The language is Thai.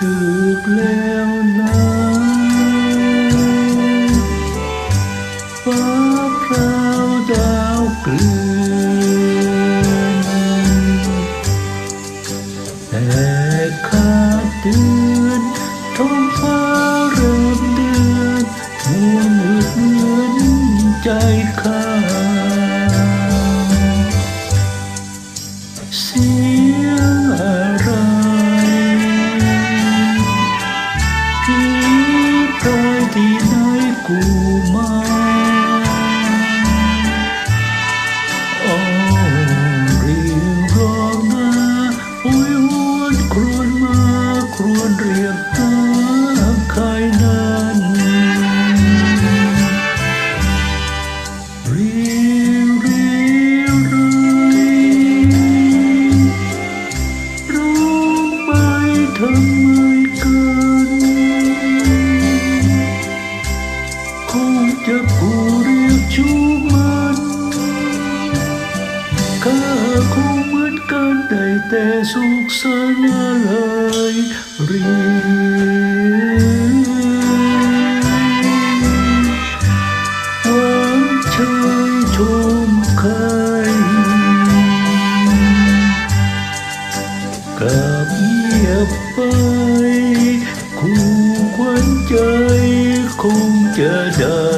ดึกแล้วนะฟ้าพราดาวเกลือนแต่ขาดเดือนท้องฟ้าเริ่มเดือนมัวมืดเหมือนใจข้า กูมาโอ้เรียกร้องมาโอ้ยหวนครวญมา ครวญเรียกหาใครนั้นเรียวเรียวไรร้องไปทำไม กันได้แต่สุขสันอะไรเรียวหวังเชยชมใครกับเงียบไปคู่ควันใจคงจะได้